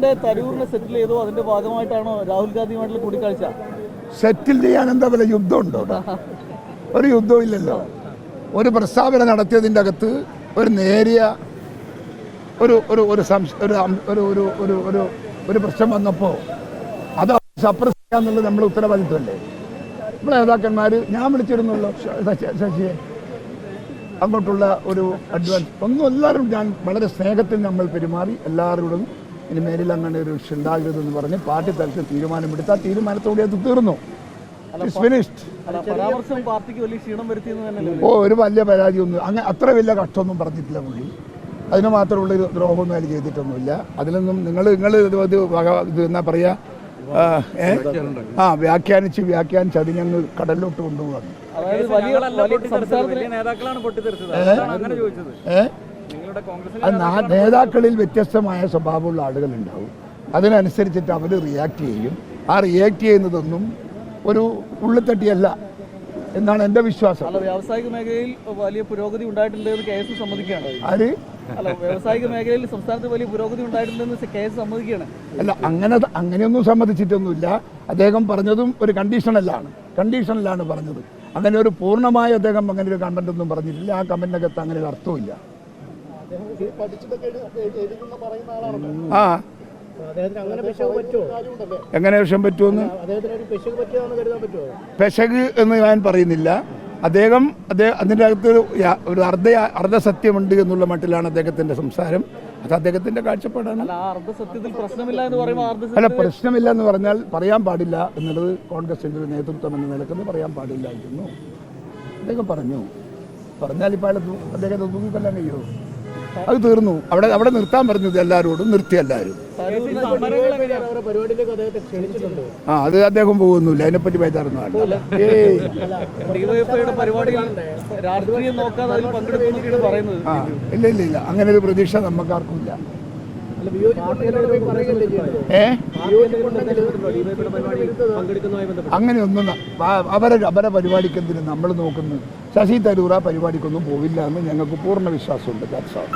President തരൂരിനെ സെറ്റിൽ ചെയ്തോ? അതിന്റെ ഭാഗമായിട്ടാണോ രാഹുൽ ഗാന്ധിയുമായിട്ടുള്ള കൂടിക്കാഴ്ച? സെറ്റിൽ ചെയ്യാൻ എന്താ വല്ല യുദ്ധമുണ്ടോ? ഒരു യുദ്ധവും ഇല്ലല്ലോ. ഒരു പ്രസ്താവന നടത്തിയതിന്റെ അകത്ത് ഒരു നേരിയ ഒരു ഒരു ഒരു സംശ ഒരു ഒരു ഒരു ഒരു ഒരു ഒരു പ്രശ്നം വന്നപ്പോൾ അത് സപ്രസ് ചെയ്യാന്നുള്ളത് നമ്മൾ ഉത്തരവാദിത്വമല്ലേ? നമ്മളെ നേതാക്കന്മാർ ഞാൻ വിളിച്ചിരുന്നല്ലോ ശശിയെ. അങ്ങോട്ടുള്ള ഒരു അഡ്വാൻസ് ഒന്നും എല്ലാവരും ഞാൻ വളരെ സ്നേഹത്തിൽ നമ്മൾ പെരുമാറി എല്ലാവരോടും ഇനി മേലിൽ അങ്ങനെ ഒരു വിഷയം ഉണ്ടാകരുതെന്ന് പറഞ്ഞ് പാർട്ടി തലത്തിൽ തീരുമാനമെടുത്ത് ആ തീരുമാനത്തോടെ അത് തീർന്നു. ഓ ഒരു വലിയ പരാതിയൊന്നും അങ്ങനെ അത്ര വലിയ കഷ്ടമൊന്നും പറഞ്ഞിട്ടില്ല പുള്ളി. അതിന് മാത്രമുള്ള ഒരു ദ്രോഹമൊന്നും അതിൽ ചെയ്തിട്ടൊന്നുമില്ല. അതിലൊന്നും നിങ്ങൾ നിങ്ങൾ ഇത് ഇത് എന്നാ പറയുക ആ, വ്യാഖ്യാനിച്ച് വ്യാഖ്യാനിച്ച് വ്യാഖ്യാനിച്ച് അതിനങ്ങ് കടലിലോട്ട് കൊണ്ടുപോകാൻ. നേതാക്കളിൽ വ്യത്യസ്തമായ സ്വഭാവമുള്ള ആളുകളുണ്ടാവും. അതിനനുസരിച്ചിട്ട് അവർ റിയാക്ട് ചെയ്യും. ആ റിയാക്ട് ചെയ്യുന്നതൊന്നും ഒരു ഉള്ളിത്തട്ടിയല്ല എന്നാണ് എന്റെ വിശ്വാസം. അല്ല വ്യാവസായിക മേഖലയിൽ വലിയ പുരോഗതി ഉണ്ടായിട്ടുണ്ട് എന്ന് കെ എസ് സമ്മതിക്കുകയാണ്? ആര്? അല്ല വ്യാവസായിക മേഖലയിൽ സംസ്ഥാനത്ത് വലിയ പുരോഗതി ഉണ്ടായിട്ടുണ്ടെന്ന് കെ എസ് സമ്മതിക്കുകയാണ്. അല്ല അങ്ങനെ അങ്ങനെയൊന്നും സമ്മതിച്ചിട്ടൊന്നുമില്ല. അദ്ദേഹം പറഞ്ഞതും ഒരു കണ്ടീഷണലാണ് കണ്ടീഷണലാണ് പറഞ്ഞത്. അങ്ങനെ ഒരു പൂർണമായി അദ്ദേഹം അങ്ങനെ ഒരു കമന്റ് ഒന്നും പറഞ്ഞിട്ടില്ല. ആ കമന്റിനകത്ത് അങ്ങനെ ഒരു അർത്ഥമില്ല ആ. എങ്ങനെ വിഷം പറ്റുമെന്ന്? പിശക് എന്ന് ഞാൻ പറയുന്നില്ല. അദ്ദേഹം അദ്ദേഹം അതിന്റെ അകത്ത് ഒരു അർദ്ധ അർദ്ധ അർദ്ധസത്യമുണ്ട് എന്നുള്ള മട്ടിലാണ് അദ്ദേഹത്തിന്റെ സംസാരം. അത് അദ്ദേഹത്തിന്റെ കാഴ്ചപ്പാടാണ്. അല്ല പ്രശ്നമില്ല എന്ന് പറയുമ്പോൾ അല്ല പ്രശ്നമില്ല എന്ന് പറഞ്ഞാൽ പറയാൻ പാടില്ല എന്നുള്ളത് കോൺഗ്രസിന്റെ ഒരു നേതൃത്വം എന്ന നിലക്കെന്ന് പറയാൻ പാടില്ലായിരുന്നു അദ്ദേഹം പറഞ്ഞു. പറഞ്ഞാൽ ഇപ്പോൾ അയാൾ അദ്ദേഹത്തെ തൂക്കിക്കൊല്ലാൻ കഴിയുമോ? അത് തീർന്നു. അവിടെ അവിടെ നിർത്താൻ പറഞ്ഞത് എല്ലാവരോടും നിർത്തി എല്ലാവരും ആ അത് അദ്ദേഹം പോകുന്നില്ല. അതിനെപ്പറ്റി പറ്റി പറയുന്നത് ഇല്ല ഇല്ല ഇല്ല. അങ്ങനെ ഒരു പ്രതീക്ഷ നമുക്കാർക്കും ഇല്ല. ഏ? അങ്ങനെയൊന്നും അവരെ അവരെ പരിപാടിക്ക് എന്തിനും നമ്മൾ നോക്കുന്നത് ശശി തരൂർ ആ പരിപാടിക്കൊന്നും പോവില്ല എന്ന് ഞങ്ങൾക്ക് പൂർണ വിശ്വാസമുണ്ട് ദാറ്റ്സ് ഓൾ